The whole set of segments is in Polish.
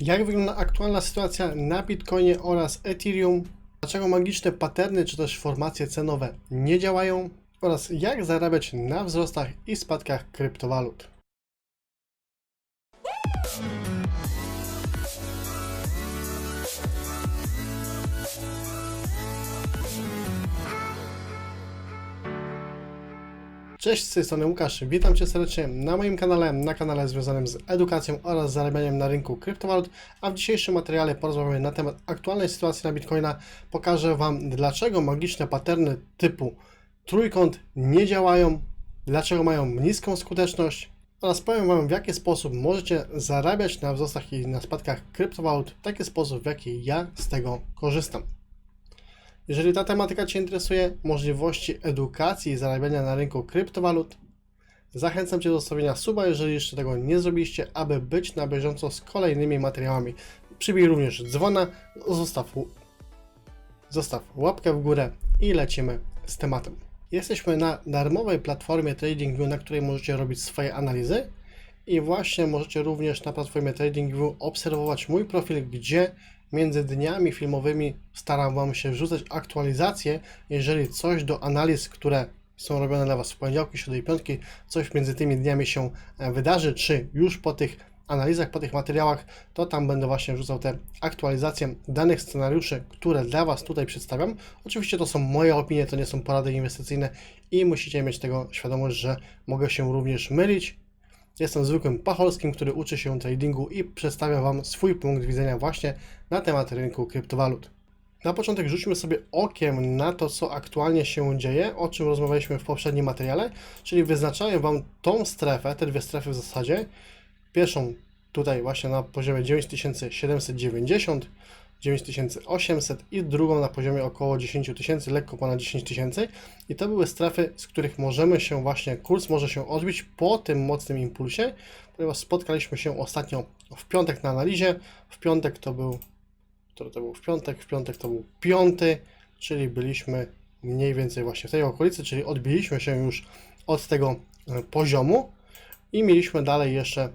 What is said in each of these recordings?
Jak wygląda aktualna sytuacja na Bitcoinie oraz Ethereum? Dlaczego magiczne paterny czy też formacje cenowe nie działają? Oraz jak zarabiać na wzrostach i spadkach kryptowalut? Cześć, z tej strony Łukasz, witam Cię serdecznie na moim kanale, na kanale związanym z edukacją oraz zarabianiem na rynku kryptowalut, a w dzisiejszym materiale porozmawiamy na temat aktualnej sytuacji na Bitcoina. Pokażę Wam, dlaczego magiczne paterny typu trójkąt nie działają, dlaczego mają niską skuteczność oraz powiem Wam, w jaki sposób możecie zarabiać na wzrostach i na spadkach kryptowalut w taki sposób, w jaki ja z tego korzystam. Jeżeli ta tematyka Cię interesuje, możliwości edukacji i zarabiania na rynku kryptowalut, zachęcam Cię do zostawienia suba, jeżeli jeszcze tego nie zrobiliście, aby być na bieżąco z kolejnymi materiałami. Przybij również dzwona, zostaw, zostaw łapkę w górę i lecimy z tematem. Jesteśmy na darmowej platformie TradingView, na której możecie robić swoje analizy i właśnie możecie również na platformie TradingView obserwować mój profil, gdzie między dniami filmowymi staram Wam się wrzucać aktualizacje, jeżeli coś do analiz, które są robione dla Was w poniedziałki, środy i piątki, coś między tymi dniami się e, wydarzy, czy już po tych analizach, po tych materiałach, to tam będę właśnie wrzucał te aktualizacje danych scenariuszy, które dla Was tutaj przedstawiam. Oczywiście to są moje opinie, to nie są porady inwestycyjne i musicie mieć tego świadomość, że mogę się również mylić, Jestem zwykłym pacholskim, który uczy się tradingu i przedstawia Wam swój punkt widzenia właśnie na temat rynku kryptowalut. Na początek rzućmy sobie okiem na to, co aktualnie się dzieje, o czym rozmawialiśmy w poprzednim materiale, czyli wyznaczają Wam tą strefę, te dwie strefy w zasadzie. Pierwszą tutaj właśnie na poziomie 9790, 9800 i drugą na poziomie około 10 tysięcy, lekko ponad 10 tysięcy. I to były strefy, z których możemy się właśnie, kurs może się odbić po tym mocnym impulsie, ponieważ spotkaliśmy się ostatnio w piątek na analizie. W piątek to był, który to był w piątek, w piątek to był piąty, czyli byliśmy mniej więcej właśnie w tej okolicy, czyli odbiliśmy się już od tego e, poziomu i mieliśmy dalej jeszcze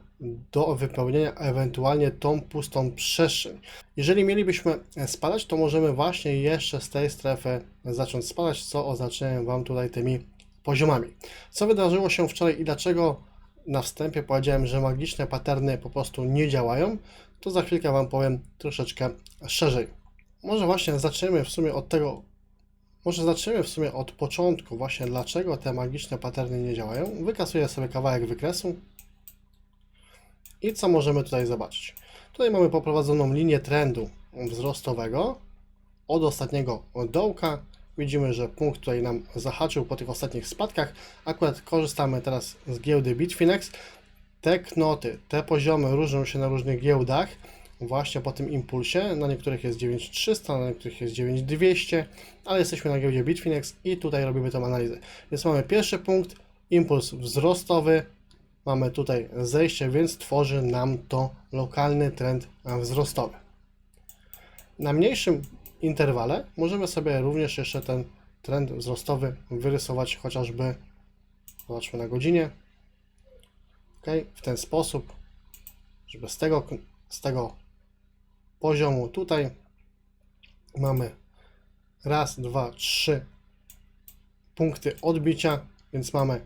do wypełnienia ewentualnie tą pustą przestrzeń. Jeżeli mielibyśmy spadać, to możemy właśnie jeszcze z tej strefy zacząć spadać, co oznaczałem Wam tutaj tymi poziomami. Co wydarzyło się wczoraj i dlaczego na wstępie powiedziałem, że magiczne paterny po prostu nie działają, to za chwilkę Wam powiem troszeczkę szerzej. Może właśnie zaczniemy w sumie od tego, może zaczniemy w sumie od początku, właśnie dlaczego te magiczne paterny nie działają. Wykasuję sobie kawałek wykresu. I co możemy tutaj zobaczyć? Tutaj mamy poprowadzoną linię trendu wzrostowego od ostatniego dołka. Widzimy, że punkt tutaj nam zahaczył po tych ostatnich spadkach. Akurat korzystamy teraz z giełdy Bitfinex. Te knoty, te poziomy różnią się na różnych giełdach właśnie po tym impulsie. Na niektórych jest 9300, na niektórych jest 9200, ale jesteśmy na giełdzie Bitfinex i tutaj robimy tą analizę. Więc mamy pierwszy punkt, impuls wzrostowy, mamy tutaj zejście, więc tworzy nam to lokalny trend wzrostowy. Na mniejszym interwale możemy sobie również jeszcze ten trend wzrostowy wyrysować chociażby, zobaczmy na godzinie, ok, w ten sposób, żeby z tego, z tego poziomu tutaj mamy raz, dwa, trzy punkty odbicia, więc mamy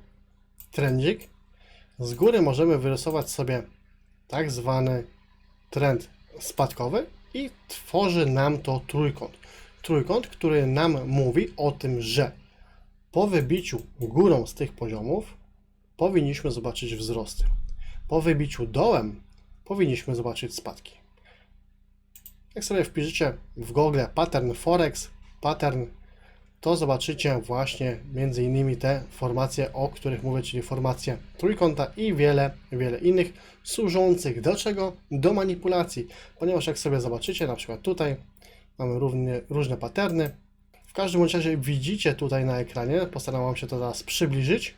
trendzik. Z góry możemy wyrysować sobie tak zwany trend spadkowy i tworzy nam to trójkąt. Trójkąt, który nam mówi o tym, że po wybiciu górą z tych poziomów powinniśmy zobaczyć wzrosty. Po wybiciu dołem powinniśmy zobaczyć spadki. Jak sobie wpiszecie w Google pattern Forex, pattern, to zobaczycie właśnie między innymi te formacje, o których mówię, czyli formacje trójkąta i wiele, wiele innych służących do czego? Do manipulacji, ponieważ jak sobie zobaczycie, na przykład tutaj mamy równie, różne paterny. W każdym razie widzicie tutaj na ekranie, postaram się to teraz przybliżyć,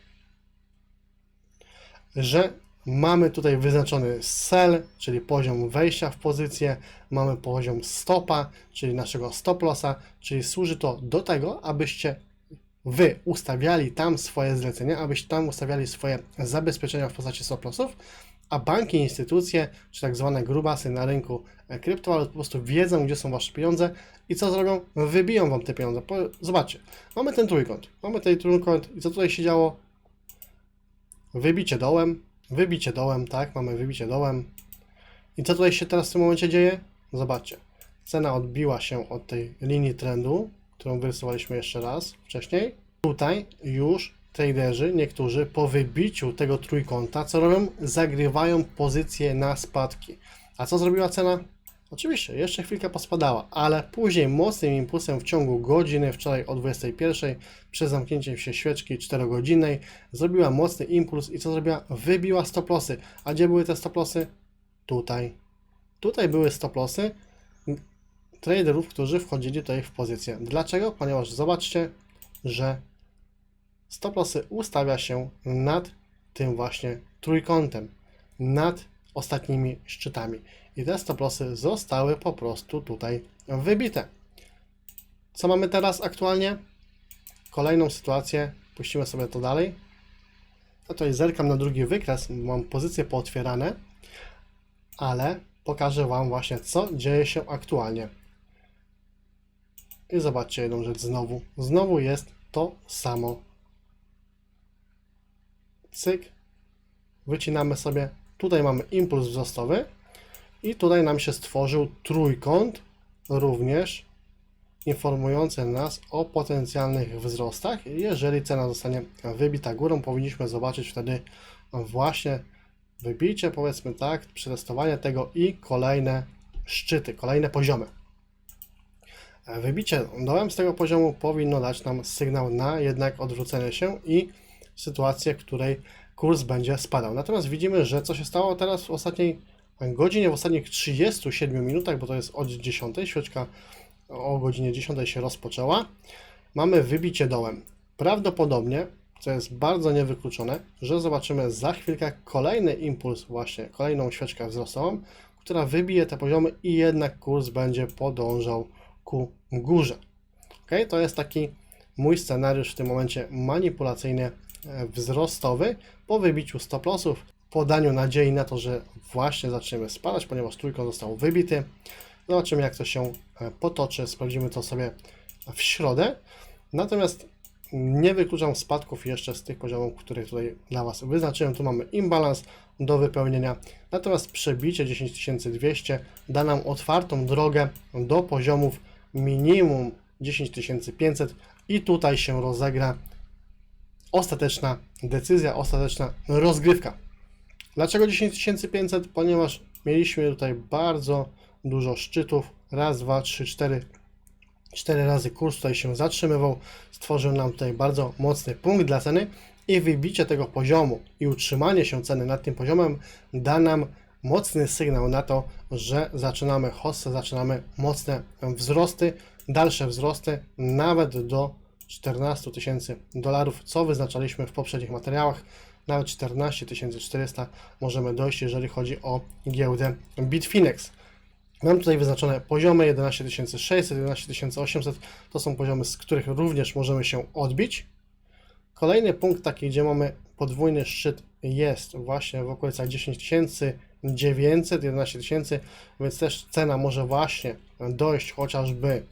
że Mamy tutaj wyznaczony sell, czyli poziom wejścia w pozycję, mamy poziom stopa, czyli naszego stop lossa, czyli służy to do tego, abyście Wy ustawiali tam swoje zlecenia, abyście tam ustawiali swoje zabezpieczenia w postaci stop lossów a banki, instytucje, czy tak zwane grubasy na rynku e, kryptowalut po prostu wiedzą, gdzie są wasze pieniądze i co zrobią? Wybiją wam te pieniądze. Zobaczcie, mamy ten trójkąt, mamy ten trójkąt i co tutaj się działo? Wybicie dołem, wybicie dołem, tak, mamy wybicie dołem. I co tutaj się teraz w tym momencie dzieje? Zobaczcie, cena odbiła się od tej linii trendu, którą wyrysowaliśmy jeszcze raz wcześniej. Tutaj już traderzy, niektórzy po wybiciu tego trójkąta, co robią? Zagrywają pozycje na spadki. A co zrobiła cena? Oczywiście, jeszcze chwilkę pospadała, ale później mocnym impulsem w ciągu godziny, wczoraj o 21, przez zamknięcie się świeczki 4-godzinnej, zrobiła mocny impuls i co zrobiła? Wybiła stoplosy. A gdzie były te stoplosy? Tutaj. Tutaj były stoplosy traderów, którzy wchodzili tutaj w pozycję. Dlaczego? Ponieważ zobaczcie, że stoplosy ustawia się nad tym właśnie trójkątem, nad ostatnimi szczytami. I te stoplosy zostały po prostu tutaj wybite. Co mamy teraz aktualnie? Kolejną sytuację, puścimy sobie to dalej. Ja tutaj zerkam na drugi wykres, mam pozycje pootwierane, ale pokażę Wam właśnie, co dzieje się aktualnie. I zobaczcie jedną rzecz znowu. Znowu jest to samo. Cyk. Wycinamy sobie. Tutaj mamy impuls wzrostowy. I tutaj nam się stworzył trójkąt, również informujący nas o potencjalnych wzrostach. Jeżeli cena zostanie wybita górą, powinniśmy zobaczyć wtedy właśnie wybicie, powiedzmy tak, przetestowanie tego i kolejne szczyty, kolejne poziomy. Wybicie dołem z tego poziomu powinno dać nam sygnał na jednak odwrócenie się i sytuację, w której kurs będzie spadał. Natomiast widzimy, że co się stało teraz w ostatniej godzinie, w ostatnich 37 minutach, bo to jest od 10, świeczka o godzinie 10 się rozpoczęła, mamy wybicie dołem. Prawdopodobnie, co jest bardzo niewykluczone, że zobaczymy za chwilkę kolejny impuls, właśnie kolejną świeczkę wzrostową, która wybije te poziomy i jednak kurs będzie podążał ku górze. Ok, to jest taki mój scenariusz w tym momencie manipulacyjny, e, wzrostowy po wybiciu stop lossów, podaniu nadziei na to, że właśnie zaczniemy spadać, ponieważ trójkąt został wybity. Zobaczymy jak to się e, potoczy, sprawdzimy to sobie w środę. Natomiast nie wykluczam spadków jeszcze z tych poziomów, które tutaj dla Was wyznaczyłem. Tu mamy imbalans do wypełnienia. Natomiast przebicie 10200 da nam otwartą drogę do poziomów minimum 10500 i tutaj się rozegra ostateczna decyzja, ostateczna rozgrywka. Dlaczego 10500? Ponieważ mieliśmy tutaj bardzo dużo szczytów. Raz, dwa, trzy, cztery. Cztery razy kurs tutaj się zatrzymywał. Stworzył nam tutaj bardzo mocny punkt dla ceny i wybicie tego poziomu i utrzymanie się ceny nad tym poziomem da nam mocny sygnał na to, że zaczynamy hossę, zaczynamy mocne wzrosty, dalsze wzrosty, nawet do 14 tysięcy dolarów, co wyznaczaliśmy w poprzednich materiałach. Nawet 14 400 możemy dojść, jeżeli chodzi o giełdę Bitfinex. Mam tutaj wyznaczone poziomy 11 600, 11 800. To są poziomy, z których również możemy się odbić. Kolejny punkt taki, gdzie mamy podwójny szczyt jest właśnie w okolicach 10 tysięcy, 900, 11 tysięcy, więc też cena może właśnie dojść chociażby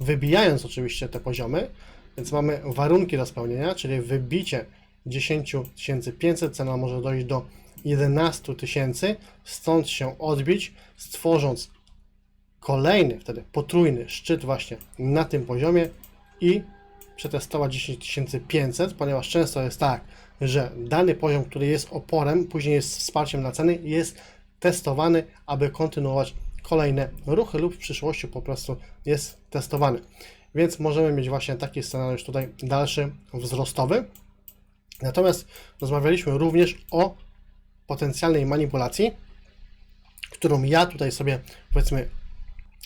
wybijając oczywiście te poziomy, więc mamy warunki do spełnienia, czyli wybicie 10 500, cena może dojść do 11 tysięcy, stąd się odbić, stworząc kolejny, wtedy potrójny szczyt właśnie na tym poziomie i przetestować 10 500, ponieważ często jest tak, że dany poziom, który jest oporem, później jest wsparciem na ceny, jest testowany, aby kontynuować kolejne ruchy lub w przyszłości po prostu jest testowany. Więc możemy mieć właśnie taki scenariusz tutaj dalszy, wzrostowy. Natomiast rozmawialiśmy również o potencjalnej manipulacji, którą ja tutaj sobie powiedzmy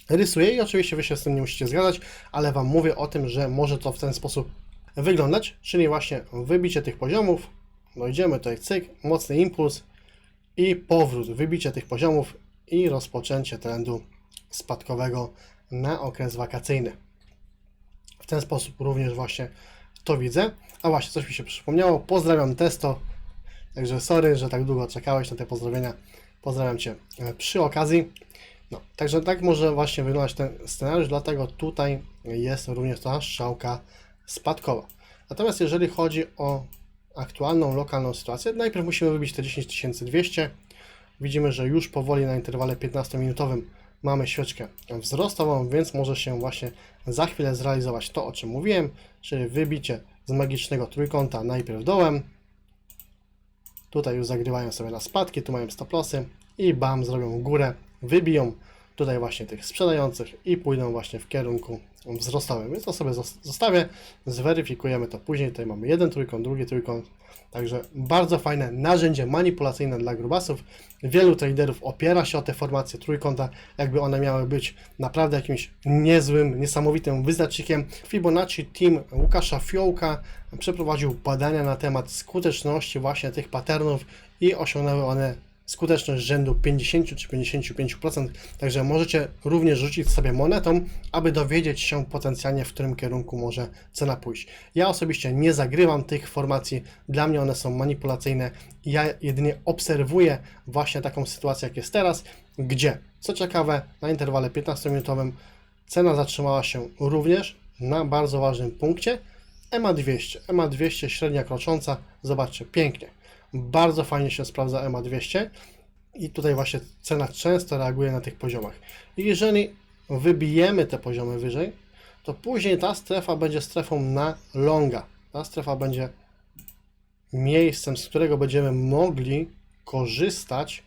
rysuję i oczywiście Wy się z tym nie musicie zgadzać, ale Wam mówię o tym, że może to w ten sposób wyglądać, czyli właśnie wybicie tych poziomów, dojdziemy tutaj cyk, mocny impuls i powrót, wybicie tych poziomów i rozpoczęcie trendu spadkowego na okres wakacyjny. W ten sposób również właśnie to widzę. A właśnie, coś mi się przypomniało. Pozdrawiam Testo. Także sorry, że tak długo czekałeś na te pozdrowienia. Pozdrawiam Cię e, przy okazji. No, także tak może właśnie wyglądać ten scenariusz, dlatego tutaj jest również ta strzałka spadkowa. Natomiast jeżeli chodzi o aktualną, lokalną sytuację, najpierw musimy wybić te 10200. Widzimy, że już powoli na interwale 15-minutowym mamy świeczkę wzrostową, więc może się właśnie za chwilę zrealizować to, o czym mówiłem, czyli wybicie z magicznego trójkąta najpierw dołem. Tutaj już zagrywają sobie na spadki, tu mają stop lossy i bam, zrobią górę, wybiją tutaj właśnie tych sprzedających i pójdą właśnie w kierunku wzrostowym. Więc to sobie zos- zostawię, zweryfikujemy to później. Tutaj mamy jeden trójkąt, drugi trójkąt. Także bardzo fajne narzędzie manipulacyjne dla grubasów. Wielu traderów opiera się o te formacje trójkąta, jakby one miały być naprawdę jakimś niezłym, niesamowitym wyznacznikiem. Fibonacci Team Łukasza Fiołka przeprowadził badania na temat skuteczności właśnie tych patternów i osiągnęły one skuteczność rzędu 50 czy 55%, także możecie również rzucić sobie monetą, aby dowiedzieć się potencjalnie, w którym kierunku może cena pójść. Ja osobiście nie zagrywam tych formacji, dla mnie one są manipulacyjne. Ja jedynie obserwuję właśnie taką sytuację, jak jest teraz, gdzie, co ciekawe, na interwale 15-minutowym cena zatrzymała się również na bardzo ważnym punkcie, EMA 200. EMA 200 średnia krocząca, zobaczcie, pięknie. Bardzo fajnie się sprawdza EMA 200 i tutaj właśnie cena często reaguje na tych poziomach. Jeżeli wybijemy te poziomy wyżej, to później ta strefa będzie strefą na longa. Ta strefa będzie miejscem, z którego będziemy mogli korzystać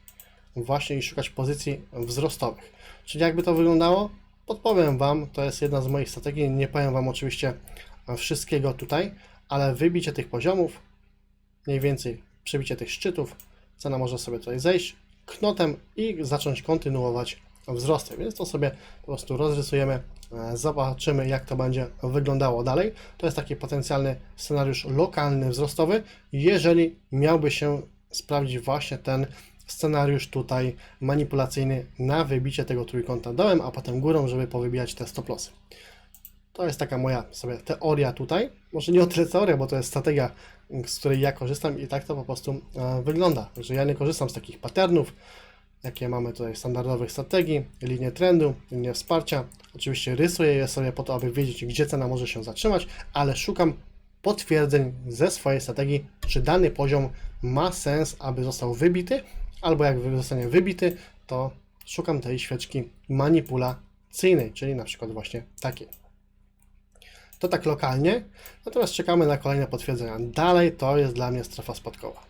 właśnie i szukać pozycji wzrostowych. Czyli jakby to wyglądało? Podpowiem Wam, to jest jedna z moich strategii, nie powiem Wam oczywiście wszystkiego tutaj, ale wybicie tych poziomów, mniej więcej przebicie tych szczytów, cena może sobie tutaj zejść knotem i zacząć kontynuować wzrosty, więc to sobie po prostu rozrysujemy, e, zobaczymy jak to będzie wyglądało dalej. To jest taki potencjalny scenariusz lokalny, wzrostowy, jeżeli miałby się sprawdzić właśnie ten scenariusz tutaj manipulacyjny na wybicie tego trójkąta dołem, a potem górą, żeby powybijać te stop lossy. To jest taka moja sobie teoria tutaj. Może nie o tyle teoria, bo to jest strategia, z której ja korzystam i tak to po prostu e, wygląda. Także ja nie korzystam z takich patternów, jakie mamy tutaj standardowych strategii, linie trendu, linie wsparcia. Oczywiście rysuję je sobie po to, aby wiedzieć, gdzie cena może się zatrzymać, ale szukam potwierdzeń ze swojej strategii, czy dany poziom ma sens, aby został wybity, albo jak zostanie wybity, to szukam tej świeczki manipulacyjnej, czyli na przykład właśnie takiej. To tak lokalnie, natomiast czekamy na kolejne potwierdzenia. Dalej to jest dla mnie strefa spadkowa.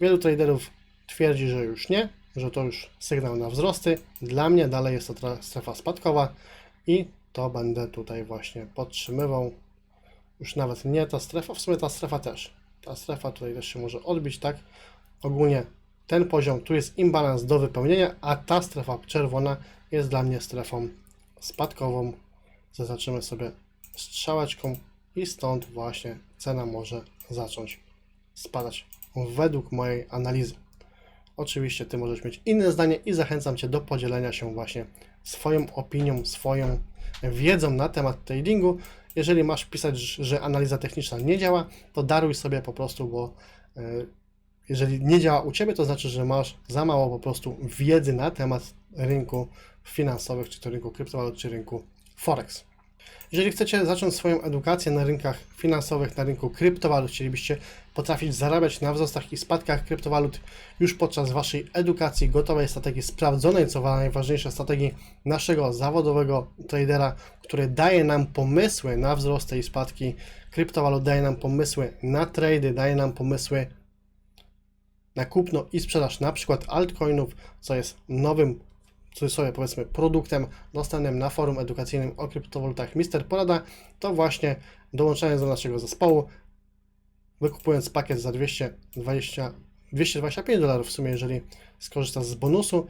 Wielu traderów twierdzi, że już nie, że to już sygnał na wzrosty. Dla mnie dalej jest to strefa spadkowa i to będę tutaj właśnie podtrzymywał. Już nawet nie ta strefa, w sumie ta strefa też. Ta strefa tutaj też się może odbić, tak? Ogólnie ten poziom, tu jest imbalans do wypełnienia, a ta strefa czerwona jest dla mnie strefą spadkową. Zaznaczymy sobie strzałeczką i stąd właśnie cena może zacząć spadać według mojej analizy. Oczywiście Ty możesz mieć inne zdanie i zachęcam Cię do podzielenia się właśnie swoją opinią, swoją wiedzą na temat tradingu. Jeżeli masz pisać, że analiza techniczna nie działa, to daruj sobie po prostu, bo e, jeżeli nie działa u Ciebie, to znaczy, że masz za mało po prostu wiedzy na temat rynku finansowych, czy to rynku kryptowalut, czy rynku Forex. Jeżeli chcecie zacząć swoją edukację na rynkach finansowych, na rynku kryptowalut, chcielibyście potrafić zarabiać na wzrostach i spadkach kryptowalut już podczas Waszej edukacji, gotowej strategii, sprawdzonej, co najważniejsze, strategii naszego zawodowego tradera, który daje nam pomysły na wzrosty i spadki kryptowalut, daje nam pomysły na trady, daje nam pomysły na kupno i sprzedaż na przykład altcoinów, co jest nowym cudzysłowie powiedzmy produktem dostępnym na forum edukacyjnym o kryptowalutach Mister Porada, to właśnie dołączając do naszego zespołu, wykupując pakiet za 220, 225 dolarów w sumie, jeżeli skorzystasz z bonusu,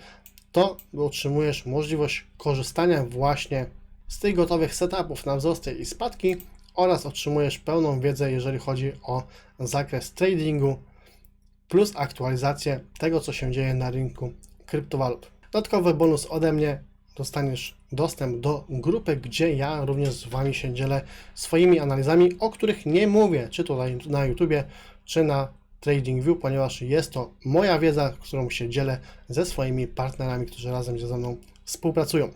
to otrzymujesz możliwość korzystania właśnie z tych gotowych setupów na wzrosty i spadki oraz otrzymujesz pełną wiedzę, jeżeli chodzi o zakres tradingu plus aktualizację tego, co się dzieje na rynku kryptowalut. Dodatkowy bonus ode mnie dostaniesz dostęp do grupy, gdzie ja również z Wami się dzielę swoimi analizami, o których nie mówię, czy to na, YouTubie, czy na TradingView, ponieważ jest to moja wiedza, którą się dzielę ze swoimi partnerami, którzy razem ze mną współpracują.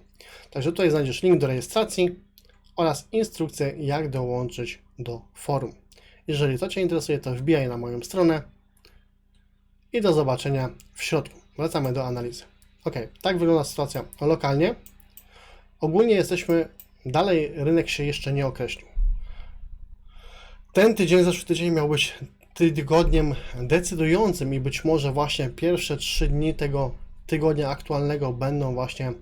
Także tutaj znajdziesz link do rejestracji oraz instrukcję, jak dołączyć do forum. Jeżeli to Cię interesuje, to wbijaj na moją stronę i do zobaczenia w środku. Wracamy do analizy. Ok, tak wygląda sytuacja lokalnie. Ogólnie jesteśmy, dalej rynek się jeszcze nie określił. Ten tydzień, zeszły tydzień miał być tygodniem decydującym i być może właśnie pierwsze trzy dni tego tygodnia aktualnego będą właśnie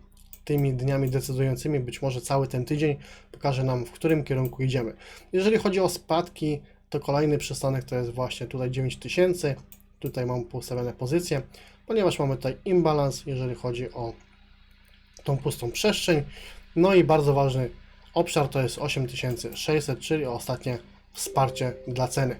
tymi dniami decydującymi. Być może cały ten tydzień pokaże nam, w którym kierunku idziemy. Jeżeli chodzi o spadki, to kolejny przystanek to jest właśnie tutaj 9000. Tutaj mam poustawione pozycje, ponieważ mamy tutaj imbalans, jeżeli chodzi o tą pustą przestrzeń. No i bardzo ważny obszar to jest 8600, czyli ostatnie wsparcie dla ceny.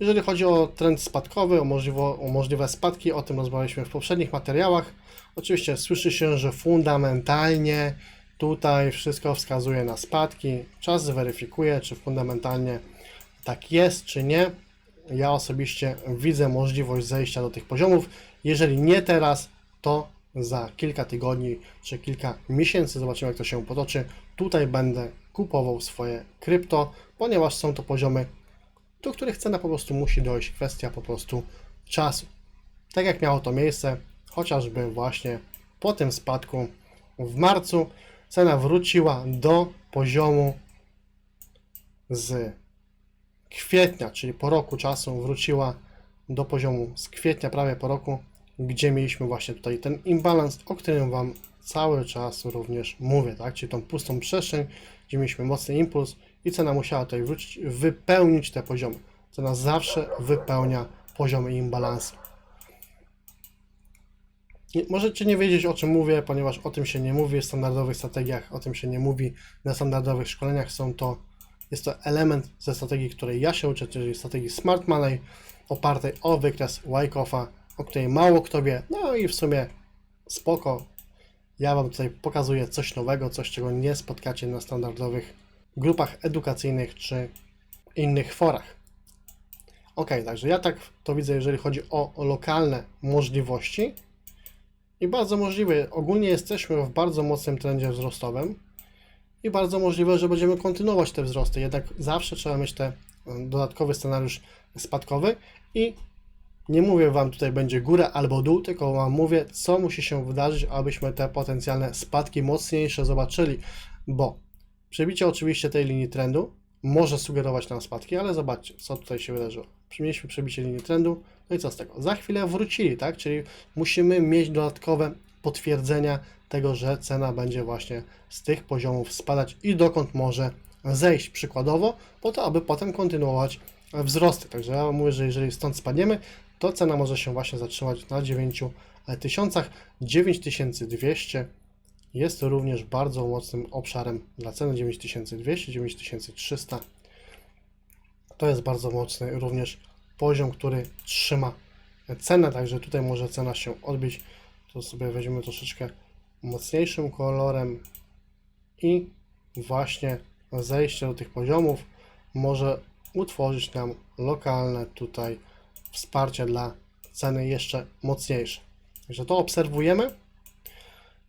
Jeżeli chodzi o trend spadkowy, o, możliwo, o możliwe spadki, o tym rozmawialiśmy w poprzednich materiałach. Oczywiście słyszy się, że fundamentalnie tutaj wszystko wskazuje na spadki. Czas zweryfikuje, czy fundamentalnie tak jest, czy nie. Ja osobiście widzę możliwość zejścia do tych poziomów. Jeżeli nie teraz, to za kilka tygodni czy kilka miesięcy zobaczymy, jak to się potoczy. Tutaj będę kupował swoje krypto, ponieważ są to poziomy, do których cena po prostu musi dojść. Kwestia po prostu czasu. Tak jak miało to miejsce, chociażby właśnie po tym spadku w marcu, cena wróciła do poziomu z kwietnia, czyli po roku czasu wróciła do poziomu z kwietnia, prawie po roku, gdzie mieliśmy właśnie tutaj ten imbalans, o którym Wam cały czas również mówię, tak? Czyli tą pustą przestrzeń, gdzie mieliśmy mocny impuls i cena musiała tutaj wrócić, wypełnić te poziomy. Cena zawsze wypełnia poziomy imbalansu. Możecie nie wiedzieć o czym mówię, ponieważ o tym się nie mówi w standardowych strategiach, o tym się nie mówi na standardowych szkoleniach. Są to, jest to element ze strategii, której ja się uczę, czyli strategii Smart Money, opartej o wykres Wyckoff'a, o której mało kto wie. No i w sumie spoko. Ja Wam tutaj pokazuję coś nowego, coś czego nie spotkacie na standardowych grupach edukacyjnych czy innych forach. Ok, także ja tak to widzę, jeżeli chodzi o, lokalne możliwości. I bardzo możliwe, ogólnie jesteśmy w bardzo mocnym trendzie wzrostowym i bardzo możliwe, że będziemy kontynuować te wzrosty. Jednak zawsze trzeba mieć ten dodatkowy scenariusz spadkowy i nie mówię Wam tutaj będzie góra albo dół, tylko Wam mówię, co musi się wydarzyć, abyśmy te potencjalne spadki mocniejsze zobaczyli, bo przebicie oczywiście tej linii trendu może sugerować nam spadki, ale zobaczcie, co tutaj się wydarzyło. Mieliśmy przebicie linii trendu, no i co z tego? Za chwilę wrócili, tak? Czyli musimy mieć dodatkowe potwierdzenia tego, że cena będzie właśnie z tych poziomów spadać i dokąd może zejść przykładowo, po to, aby potem kontynuować wzrosty. Także ja mówię, że jeżeli stąd spadniemy, to cena może się właśnie zatrzymać na 9000. 9200 jest również bardzo mocnym obszarem dla ceny 9200, 9300. To jest bardzo mocny również poziom, który trzyma cenę, także tutaj może cena się odbić. To sobie weźmiemy troszeczkę mocniejszym kolorem i właśnie zejście do tych poziomów może utworzyć nam lokalne tutaj wsparcie dla ceny jeszcze mocniejsze. Także to obserwujemy.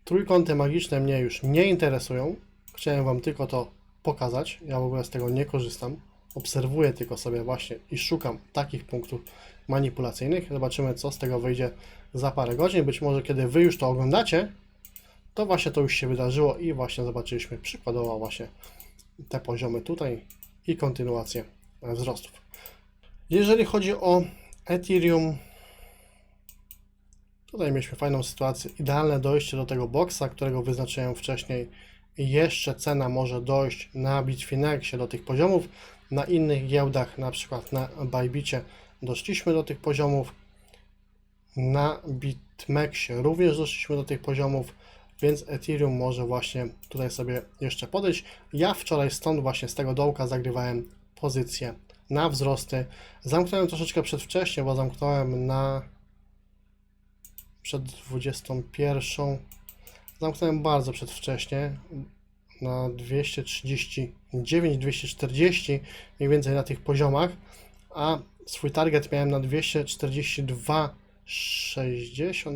Trójkąty magiczne mnie już nie interesują. Chciałem Wam tylko to pokazać. Ja w ogóle z tego nie korzystam. Obserwuję tylko sobie właśnie i szukam takich punktów manipulacyjnych. Zobaczymy, co z tego wyjdzie za parę godzin. Być może, kiedy Wy już to oglądacie, to właśnie to już się wydarzyło i właśnie zobaczyliśmy przykładowo właśnie te poziomy tutaj i kontynuację wzrostów. Jeżeli chodzi o Ethereum, tutaj mieliśmy fajną sytuację, idealne dojście do tego boksa, którego wyznaczyłem wcześniej jeszcze cena może dojść na Bitfinexie do tych poziomów, na innych giełdach, na przykład na Bybicie doszliśmy do tych poziomów, na Bitmexie również doszliśmy do tych poziomów, więc Ethereum może właśnie tutaj sobie jeszcze podejść. Ja wczoraj stąd właśnie z tego dołka zagrywałem pozycję na wzrosty. Zamknąłem troszeczkę przedwcześnie, bo zamknąłem na przed 21. Zamknąłem bardzo przedwcześnie na 239, 240 mniej więcej na tych poziomach, a swój target miałem na 242,60,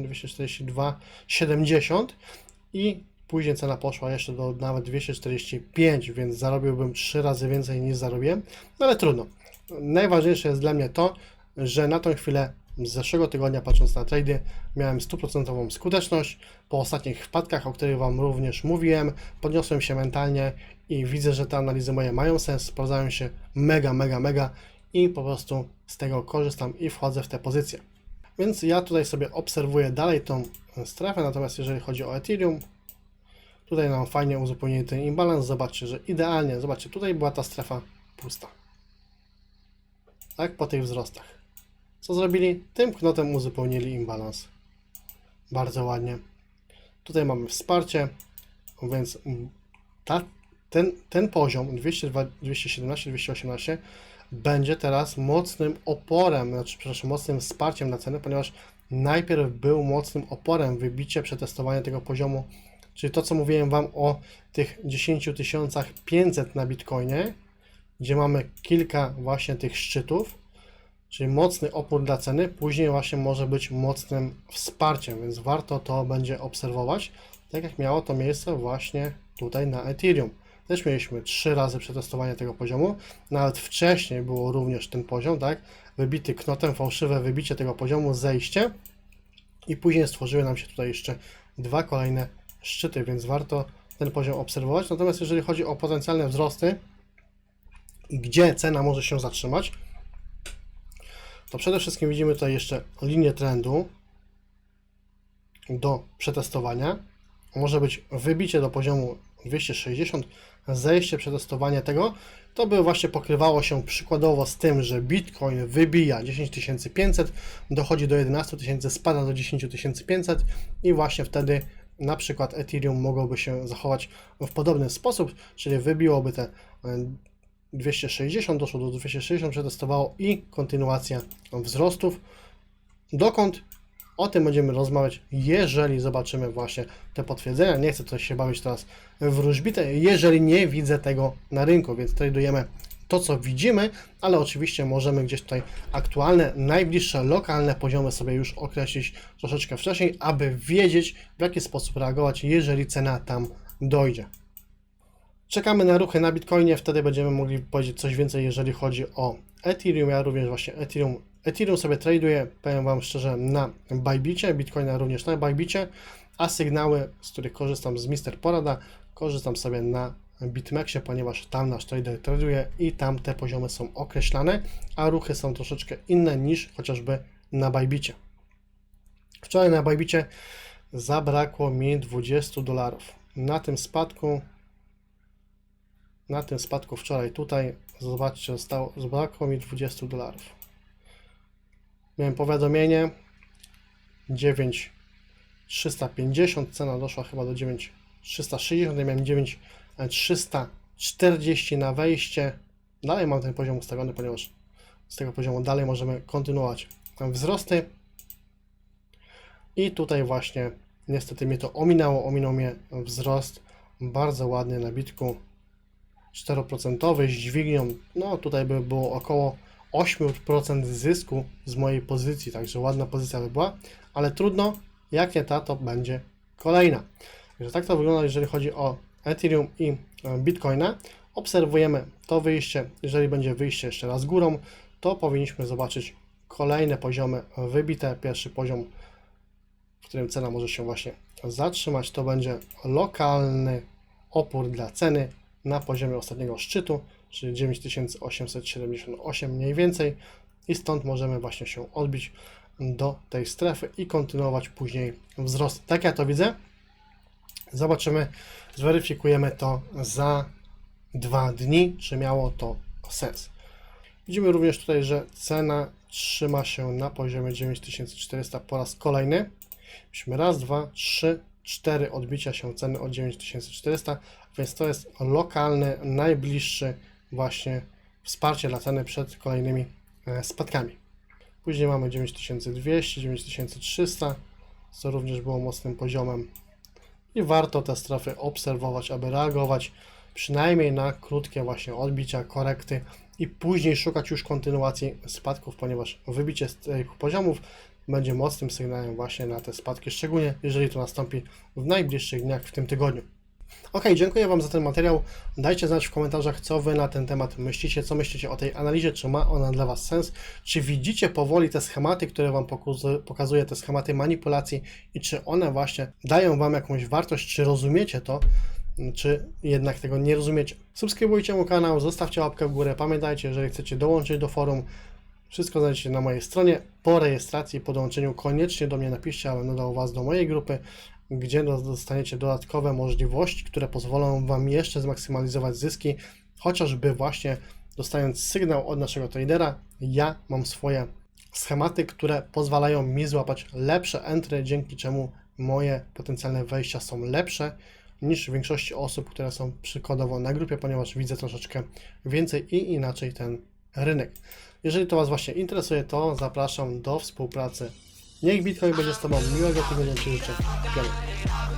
242,70 i później cena poszła jeszcze do nawet 245, więc zarobiłbym 3 razy więcej niż zarobiłem, no ale trudno. Najważniejsze jest dla mnie to, że na tą chwilę z zeszłego tygodnia, patrząc na trady, miałem stuprocentową skuteczność. Po ostatnich wpadkach, o których Wam również mówiłem, podniosłem się mentalnie i widzę, że te analizy moje mają sens, sprawdzają się mega, mega, mega i po prostu z tego korzystam i wchodzę w te pozycje. Więc ja tutaj sobie obserwuję dalej tą strefę, natomiast jeżeli chodzi o Ethereum, tutaj nam fajnie uzupełnili ten imbalans. Zobaczcie, że idealnie, zobaczcie, tutaj była ta strefa pusta. Tak, po tych wzrostach. Co zrobili? Tym knotem uzupełnili imbalans. Bardzo ładnie. Tutaj mamy wsparcie, więc ta, ten, ten poziom 202, 217, 218 będzie teraz mocnym oporem, znaczy przepraszam, mocnym wsparciem na cenę, ponieważ najpierw był mocnym oporem wybicie, przetestowanie tego poziomu, czyli to co mówiłem Wam o tych 10 500 na Bitcoinie, gdzie mamy kilka właśnie tych szczytów, czyli mocny opór dla ceny, później właśnie może być mocnym wsparciem, więc warto to będzie obserwować, tak jak miało to miejsce właśnie tutaj na Ethereum. Też mieliśmy trzy razy przetestowanie tego poziomu, nawet wcześniej było również ten poziom, tak, wybity knotem, fałszywe wybicie tego poziomu, zejście. I później stworzyły nam się tutaj jeszcze dwa kolejne szczyty, więc warto ten poziom obserwować. Natomiast jeżeli chodzi o potencjalne wzrosty, gdzie cena może się zatrzymać, to przede wszystkim widzimy tutaj jeszcze linię trendu do przetestowania. Może być wybicie do poziomu 260, zejście przetestowania tego. To by właśnie pokrywało się przykładowo z tym, że Bitcoin wybija 10500, dochodzi do 11 tysięcy, spada do 10500 i właśnie wtedy na przykład Ethereum mogłoby się zachować w podobny sposób, czyli wybiłoby te 260, doszło do 260, przetestowało i kontynuacja wzrostów. Dokąd? O tym będziemy rozmawiać, jeżeli zobaczymy właśnie te potwierdzenia. Nie chcę tutaj się bawić teraz w wróżbitę, jeżeli nie widzę tego na rynku, więc tradujemy to, co widzimy, ale oczywiście możemy gdzieś tutaj aktualne, najbliższe, lokalne poziomy sobie już określić troszeczkę wcześniej, aby wiedzieć, w jaki sposób reagować, jeżeli cena tam dojdzie. Czekamy na ruchy na Bitcoinie, wtedy będziemy mogli powiedzieć coś więcej, jeżeli chodzi o Ethereum. Ja również właśnie Ethereum, Ethereum sobie traduję, powiem Wam szczerze, na Bybicie, Bitcoina również na Bybicie, a sygnały, z których korzystam z Mister Porada, korzystam sobie na Bitmexie, ponieważ tam nasz trader traduje i tam te poziomy są określane, a ruchy są troszeczkę inne niż chociażby na Bybicie. Wczoraj na Bybicie zabrakło mi 20 dolarów. Na tym spadku na tym spadku wczoraj tutaj, zobaczcie, zostało, zabrakło mi 20 dolarów. Miałem powiadomienie 9,350, cena doszła chyba do 9,360, ja miałem 9,340 na wejście. Dalej mam ten poziom ustawiony, ponieważ z tego poziomu dalej możemy kontynuować wzrosty. I tutaj właśnie niestety mnie to ominęło, ominął mnie wzrost bardzo ładny na bitku 4% z dźwignią, no tutaj by było około 8% zysku z mojej pozycji, także ładna pozycja by była, ale trudno, jak nie ta, to będzie kolejna. Także tak to wygląda, jeżeli chodzi o Ethereum i e, Bitcoina. Obserwujemy to wyjście, jeżeli będzie wyjście jeszcze raz górą, to powinniśmy zobaczyć kolejne poziomy wybite. Pierwszy poziom, w którym cena może się właśnie zatrzymać, to będzie lokalny opór dla ceny na poziomie ostatniego szczytu, czyli 9878 mniej więcej i stąd możemy właśnie się odbić do tej strefy i kontynuować później wzrost. Tak ja to widzę. Zobaczymy, zweryfikujemy to za dwa dni, czy miało to sens. Widzimy również tutaj, że cena trzyma się na poziomie 9400 po raz kolejny. Mieliśmy raz, dwa, trzy, cztery odbicia się ceny od 9400, więc to jest lokalny, najbliższy właśnie wsparcie dla ceny przed kolejnymi e, spadkami. Później mamy 9200, 9300, co również było mocnym poziomem i warto te strefy obserwować, aby reagować przynajmniej na krótkie właśnie odbicia, korekty, i później szukać już kontynuacji spadków, ponieważ wybicie z tych poziomów będzie mocnym sygnałem właśnie na te spadki, szczególnie jeżeli to nastąpi w najbliższych dniach w tym tygodniu. Ok, dziękuję Wam za ten materiał. Dajcie znać w komentarzach, co Wy na ten temat myślicie, co myślicie o tej analizie, czy ma ona dla Was sens, czy widzicie powoli te schematy, które Wam pokazu- pokazuje, te schematy manipulacji i czy one właśnie dają Wam jakąś wartość, czy rozumiecie to, czy jednak tego nie rozumiecie. Subskrybujcie mój kanał, zostawcie łapkę w górę. Pamiętajcie, jeżeli chcecie dołączyć do forum, wszystko znajdziecie na mojej stronie. Po rejestracji, po dołączeniu koniecznie do mnie napiszcie, a będę dodał Was do mojej grupy, gdzie do- dostaniecie dodatkowe możliwości, które pozwolą Wam jeszcze zmaksymalizować zyski, chociażby właśnie dostając sygnał od naszego tradera, ja mam swoje schematy, które pozwalają mi złapać lepsze entry, dzięki czemu moje potencjalne wejścia są lepsze niż większości osób, które są przykładowo na grupie, ponieważ widzę troszeczkę więcej i inaczej ten rynek. Jeżeli to Was właśnie interesuje, to zapraszam do współpracy. Niech Bitcoin będzie z Tobą. Miłego tygodnia Ci życzę. Piątek.